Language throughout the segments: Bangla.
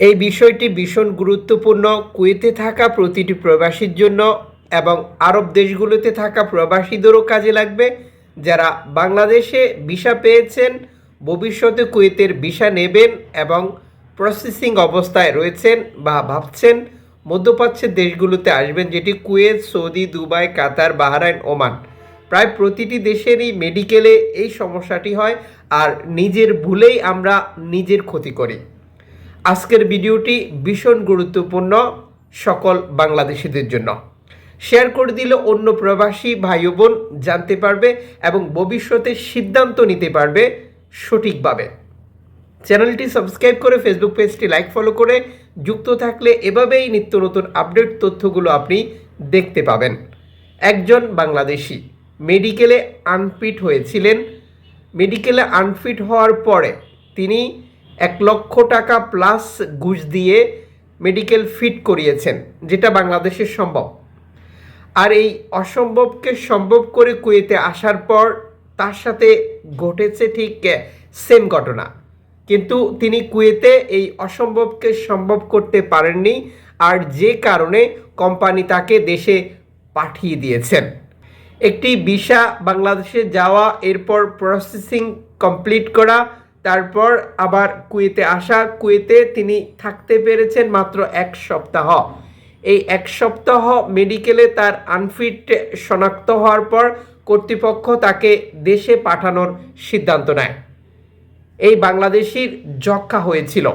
এই বিষয়টি ভীষণ গুরুত্বপূর্ণ। কুয়েতে থাকা প্রতিটি প্রবাসীর জন্য এবং আরব দেশগুলোতে থাকা প্রবাসীদেরও কাজে লাগবে। যারা বাংলাদেশে ভিসা পেয়েছেন, ভবিষ্যতে কুয়েতের ভিসা নেবেন এবং প্রসেসিং অবস্থায় রয়েছেন বা ভাবছেন মধ্যপ্রাচ্যের দেশগুলোতে আসবেন, যেটি Kuwait, Saudi, Dubai, Qatar, Bahrain, Oman. প্রায় প্রতিটি দেশেরই মেডিকেলে এই সমস্যাটি হয় আর নিজের ভুলেই আমরা নিজের ক্ষতি করি। আজকের ভিডিওটি ভীষণ গুরুত্বপূর্ণ সকল বাংলাদেশিদের জন্য। শেয়ার করে দিলে অন্য প্রবাসী ভাই বোন জানতে পারবে এবং ভবিষ্যতে সিদ্ধান্ত নিতে পারবে সঠিকভাবে। চ্যানেলটি সাবস্ক্রাইব করে ফেসবুক পেজটি লাইক ফলো করে যুক্ত থাকলে এভাবেই নিত্য নতুন আপডেট তথ্যগুলো আপনি দেখতে পাবেন। একজন বাংলাদেশি মেডিকেলে আনফিট হয়েছিলেন। মেডিকেলে আনফিট হওয়ার পরে তিনি এক লক্ষ টাকা প্লাস ঘুষ দিয়ে মেডিকেল ফিট করিয়েছেন, যেটা বাংলাদেশের সম্ভব। আর এই অসম্ভবকে সম্ভব করে কুয়েতে আসার পর তার সাথে ঘটেছে ঠিক সেম ঘটনা। কিন্তু তিনি কুয়েতে এই অসম্ভবকে সম্ভব করতে পারেননি আর যে কারণে কোম্পানি তাকে দেশে পাঠিয়ে দিয়েছেন। একটি ভিসা বাংলাদেশে যাওয়া, এরপর প্রসেসিং কমপ্লিট করা তারপর আবার কুয়েতে আসা, কুয়েতে তিনি থাকতে পেরেছেন মাত্র এক সপ্তাহ। এই এক সপ্তাহ মেডিকেলে তার আনফিট শনাক্ত হওয়ার পর কর্তৃপক্ষ তাকে দেশে পাঠানোর সিদ্ধান্ত নেয়। এই বাংলাদেশির যক্ষা হয়েছিল।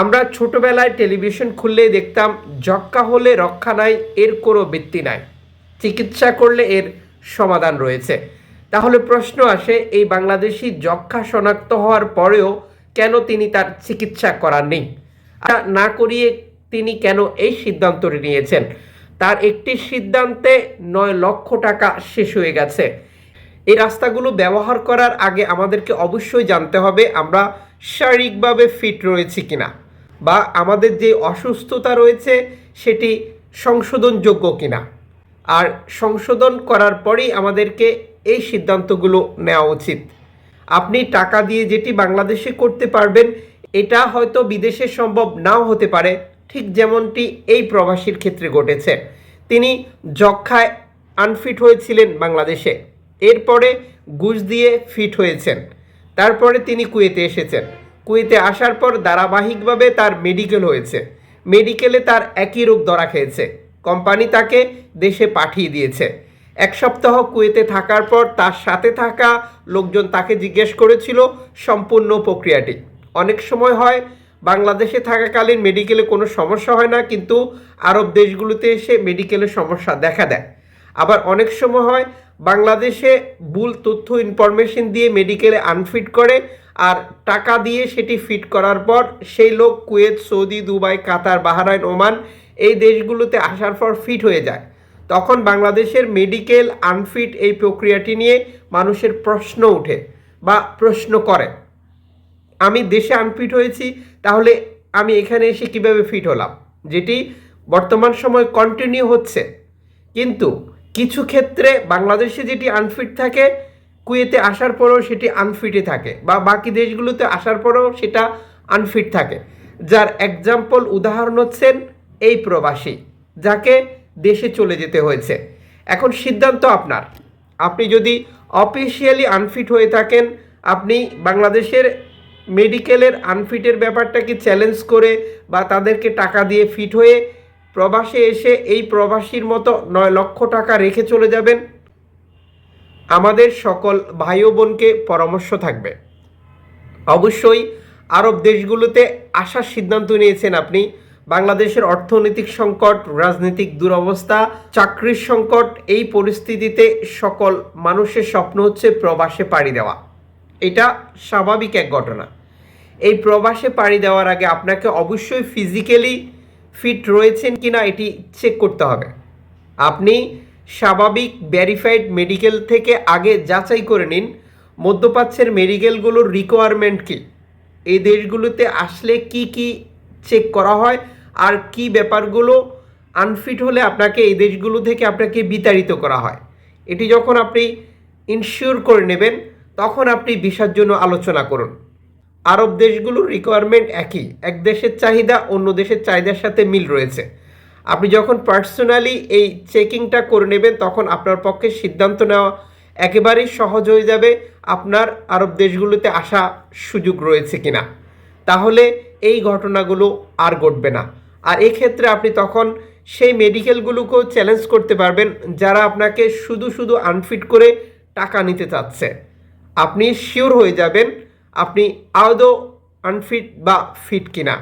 আমরা ছোটবেলায় টেলিভিশন খুললেই দেখতাম যক্ষা হলে রক্ষা নাই, এর কোনো বৃত্তি নাই। চিকিৎসা করলে এর সমাধান রয়েছে। তাহলে প্রশ্ন আসে, এই বাংলাদেশি যক্ষা শনাক্ত হওয়ার পরেও কেন তিনি তার চিকিৎসা করাননি আর না করিয়ে তিনি কেন এই সিদ্ধান্তটি নিয়েছেন? তার একটি সিদ্ধান্তে নয় লক্ষ টাকা শেষ হয়ে গেছে। এই রাস্তাগুলো ব্যবহার করার আগে আমাদেরকে অবশ্যই জানতে হবে, আমরা শারীরিকভাবে ফিট রয়েছি কিনা? বা আমাদের যে অসুস্থতা রয়েছে, সেটি সংশোধনযোগ্য কিনা? আর সংশোধন করার পরেই আমাদেরকে এই সিদ্ধান্তগুলো নেওয়া উচিত। আপনি টাকা দিয়ে যেটি বাংলাদেশে করতে পারবেন, এটা হয়তো বিদেশে সম্ভব নাও হতে পারে, ঠিক যেমনটি এই প্রবাসীর ক্ষেত্রে ঘটেছে। তিনি যক্ষায় আনফিট হয়েছিলেন বাংলাদেশে। এরপরে ঘুষ দিয়ে ফিট হয়েছেন। তারপরে তিনি কুয়েতে এসেছেন। কুয়েতে আসার পর ধারাবাহিকভাবে তার মেডিকেল হয়েছে। মেডিকেলে তার একই রোগ ধরা খেয়েছে। কোম্পানি তাকে দেশে পাঠিয়ে দিয়েছে। এক সপ্তাহ কুয়েতে থাকার পর তার সাথে থাকা লোকজন তাকে জিজ্ঞেস করেছিল সম্পূর্ণ প্রক্রিয়াটি। অনেক সময় হয়, বাংলাদেশে থাকাকালীন মেডিকেলে কোনো সমস্যা হয় না, কিন্তু আরব দেশগুলোতে এসে মেডিকেলের সমস্যা দেখা দেয়। আবার অনেক সময় হয়, বাংলাদেশে ভুল তথ্য ইনফরমেশন দিয়ে মেডিকেলে আনফিট করে আর টাকা দিয়ে সেটি ফিট করার পর সেই লোক Kuwait, Saudi, Dubai, Qatar, Bahrain, Oman এই দেশগুলোতে আসার পর ফিট হয়ে যায়। তখন বাংলাদেশের মেডিকেল আনফিট এই প্রক্রিয়াটি নিয়ে মানুষের প্রশ্ন ওঠে বা প্রশ্ন করে। আমি দেশে আনফিট হয়েছি, তাহলে আমি এখানে এসে কীভাবে ফিট হলাম? যেটি বর্তমান সময় কন্টিনিউ হচ্ছে। কিন্তু কিছু ক্ষেত্রে বাংলাদেশে যেটি আনফিট থাকে, কুয়েতে আসার পরেও সেটি আনফিটে থাকে বা বাকি দেশগুলোতে আসার পরেও সেটা আনফিট থাকে। যার এক্সাম্পল উদাহরণ হচ্ছেন এই প্রবাসী, যাকে দেশে চলে যেতে হয়েছে। এখন সিদ্ধান্ত আপনার। আপনি যদি অফিসিয়ালি আনফিট হয়ে থাকেন, আপনি বাংলাদেশের মেডিকেলের আনফিটের ব্যাপারটাকে চ্যালেঞ্জ করে বা তাদেরকে টাকা দিয়ে ফিট হয়ে প্রবাসে এসে এই প্রবাসীর মতো নয় লক্ষ টাকা রেখে চলে যাবেন, আমাদের সকল ভাই বোনকে পরামর্শ থাকবে। অবশ্যই আরব দেশগুলোতে আসার সিদ্ধান্ত নিয়েছেন আপনি। বাংলাদেশের অর্থনৈতিক সংকট, রাজনৈতিক দুরবস্থা, চাকরির সংকট, এই পরিস্থিতিতে সকল মানুষের স্বপ্ন হচ্ছে প্রবাসে পাড়ি দেওয়া। এটা স্বাভাবিক এক ঘটনা। এই প্রবাসে পাড়ি দেওয়ার আগে আপনাকে অবশ্যই ফিজিক্যালি ফিট রয়েছেন কি না এটি চেক করতে হবে। আপনি স্বাভাবিক ভ্যারিফাইড মেডিকেল থেকে আগে যাচাই করে নিন, মধ্যপ্রাচ্যের মেডিকেলগুলোর রিকোয়ারমেন্ট কী? এই দেশগুলোতে আসলে কি কি চেক করা হয় আর কি ব্যাপারগুলো আনফিট হলে আপনাকে এই দেশগুলো থেকে আপনাকে বিতাড়িত করা হয়। এটি যখন আপনি ইনশিওর করে নেবেন, তখন আপনি ভিসার জন্য আলোচনা করুন। আরব দেশগুলোর রিকোয়ারমেন্ট একই। এক দেশের চাহিদা, অন্য দেশের চাহিদার সাথে মিল রয়েছে। আপনি যখন পার্সোনালি এই চেকিংটা করে নেবেন, তখন আপনার পক্ষে সিদ্ধান্ত নেওয়া একেবারেই সহজ হয়ে যাবে। আপনার আরব দেশগুলোতে আসা সুযোগ রয়েছে কিনা। তাহলে এই ঘটনাগুলো আর ঘটবে না। আর এক্ষেত্রে আপনি তখন সেই মেডিকেলগুলোকেও চ্যালেঞ্জ করতে পারবেন, যারা আপনাকে শুধু শুধু আনফিট করে টাকা নিতে চাচ্ছে। আপনি শিওর হয়ে যাবেন আপনি আদৌ আনফিট বা ফিট কিনা।